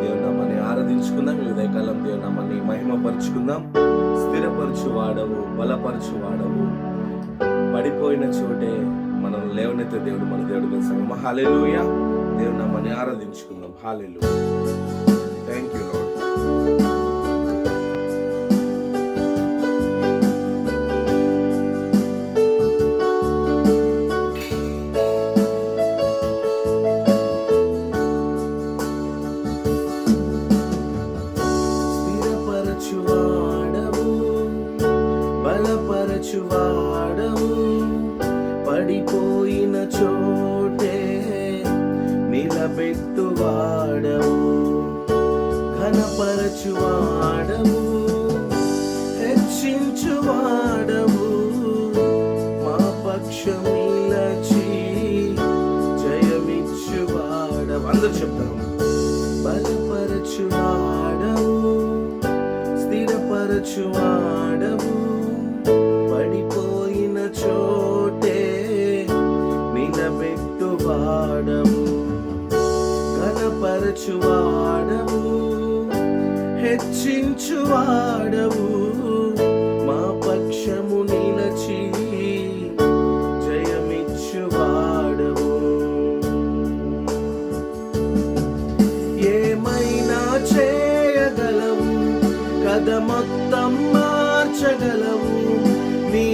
దేవుని నామాన్ని ఆరాధించుకుందాం. ఈ ఉదయకాలం దేవుని మహిమపరుచుకుందాం. స్థిరపరచు వాడవు బలపరచు వాడవు పడిపోయిన చోటే మనం లేవనైతే దేవుడు మన దేవుడు కలిసాము హాలేలుయ దేవుని నామాన్ని ఆరాధించుకుందాం. హాలేలు థ్యాంక్ యూ లాడ్ వాడవు. పడిపోయిన చోటే నిలబెట్టువాడవు ఘనపరచువాడవు హెచ్చించువాడవు మా పక్షమిలచి జయమిచ్చువాడవు అందరు చెప్తాం బలపరచువాడవు స్థిరపరచువాడవు పడిపోయిన చోటే నిలబెట్టువాడవు కనపరచువాడవు హెచ్చించువాడవు మా పక్షము నిలచి జయమిచ్చువాడవు ఏమైనా చేయగలవు కథ మొత్తం మార్చగలవు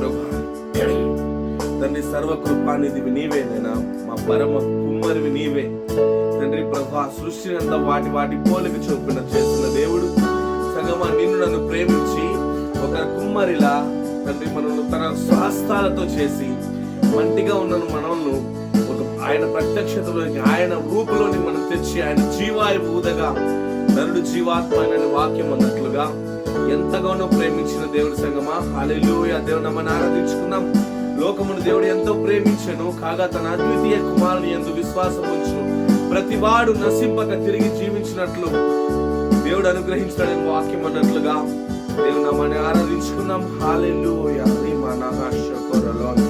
ప్రభా తండ్రి సర్వ నీవేనైనా మా పరమ కుమ్మరివి నీవే. తండ్రి ప్రభా సృష్టిని అంతా వాటి వాటి పోలిక చొప్పున చేస్తున్న దేవుడు సగమా నిన్ను నన్ను ప్రేమించి ఒక కుమ్మరిలా తండ్రి మనల్ని తన స్వాస్థాలతో చేసి మంటిగా ఉన్న మనల్ని ఒక ఆయన ప్రత్యక్షతలోకి ఆయన రూపులోని మనం తెచ్చి ఆయన జీవాయు ఊదగా నరుడు జీవాత్మ అనే వాక్యం అన్నట్లుగా ఎంతగానో ప్రేమించిన దేవుడి సంగమా? హల్లెలూయా. దేవుని నమ్మని ఆరాధించుకున్నాం లోకమును దేవుడు ఎంతో ప్రేమించను. కాగా తన అద్వితీయ కుమారుని ఎందు విశ్వాసం వచ్చు ప్రతి వాడు నశింపక తిరిగి జీవించినట్లు దేవుడు అనుగ్రహించడానికి వాక్యం అన్నట్లుగా దేవుని నమ్మని ఆరాధించుకున్నాం హాలెలూయా రీమా నహాషకొరలో కొరలో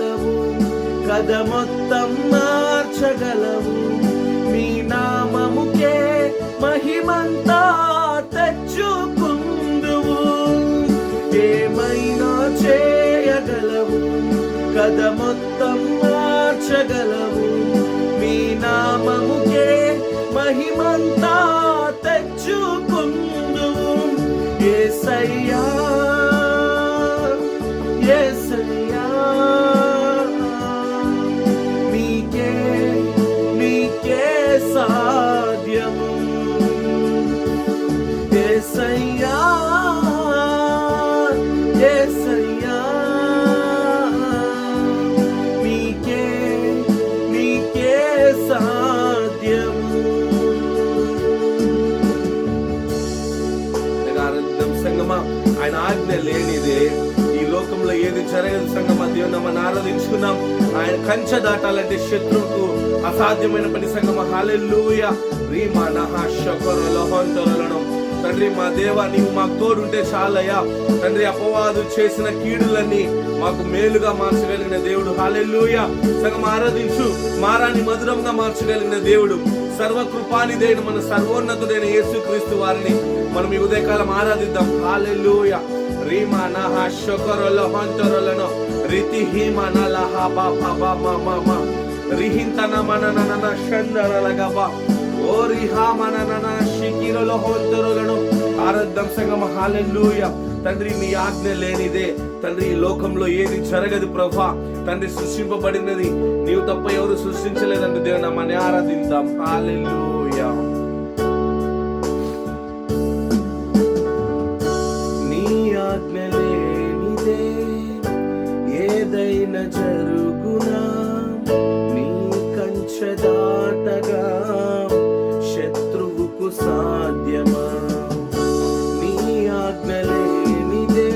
కథ మొత్తం మార్చగలవు మీ నామముకే మహిమంతా తెచ్చుకుందువు ఏమైనా చేయగలవు కథ మొత్తం మార్చగలవు మీ నామముకే మహిమంతా తెచ్చుకుందువు ఏ సయ్యా ఆరాధించుకున్నాం ఆయన కంచె దాటాలంటే శత్రువుకు అసాధ్యమైన పని సంగమ. హాలెల్లుయ. రీమా నహా శకరులహంతరులను తండ్రి మా దేవ నీవు మాకు తోడుంటే చాలయ్యా. తండ్రి అపవాదు చేసిన కీడులన్నీ మాకు మేలుగా మార్చగలిగిన దేవుడు. హాలెల్లుయ. సగం ఆరాధించు. మారాన్ని మధురంగా మార్చగలిగిన దేవుడు. సర్వకృపానిదైన మన సర్వోన్నతుడైన యేసుక్రీస్తు వారిని మనం ఈ ఉదయకాలం ఆరాధిద్దాం. హాలెలూయ రీమా నహ శొకరొల హంతరొలను రితి హీమ నలహ బా బా బా మా మా మా రిహింతన మన నన షందరలగ బా ఓ రిహా మన నన షికిరొల హంతరొలను ఆరాధం సంగమ హాలెలూయ తండ్రి మీ ఆజ్ఞ లేనిదే. తండ్రి ఈ లోకంలో ఏది జరగదు ప్రభా. తండ్రి సృష్టింపబడినది. నీవు తప్ప ఎవరు సృష్టించలేదంటే దేవుని మన ఆరాధిద్దాం. హాలెలూయా ఏదైనా జరుగునా? నీ కంచె దాటగా శత్రువుకు సాధ్యమా? నీ ఆజ్ఞలేనిదే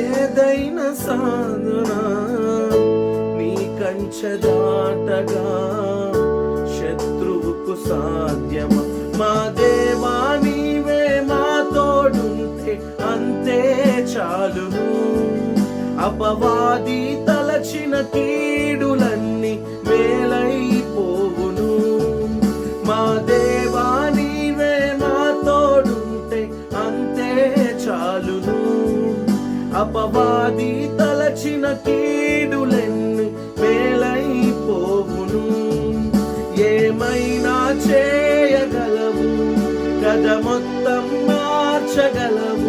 ఏదైనా సాధనా? నీ కంచె దాటగా అపవాది తలచిన కీడులన్నీ మేలైపోవును. మా దేవా నీవే మా తోడుంటే అంతే చాలును. అపవాది తలచిన కీడులన్నీ మేలైపోవును. ఏమైనా చేయగలవు కథ మొత్తం మార్చగలవు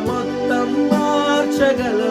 మొత్తం మార్చగల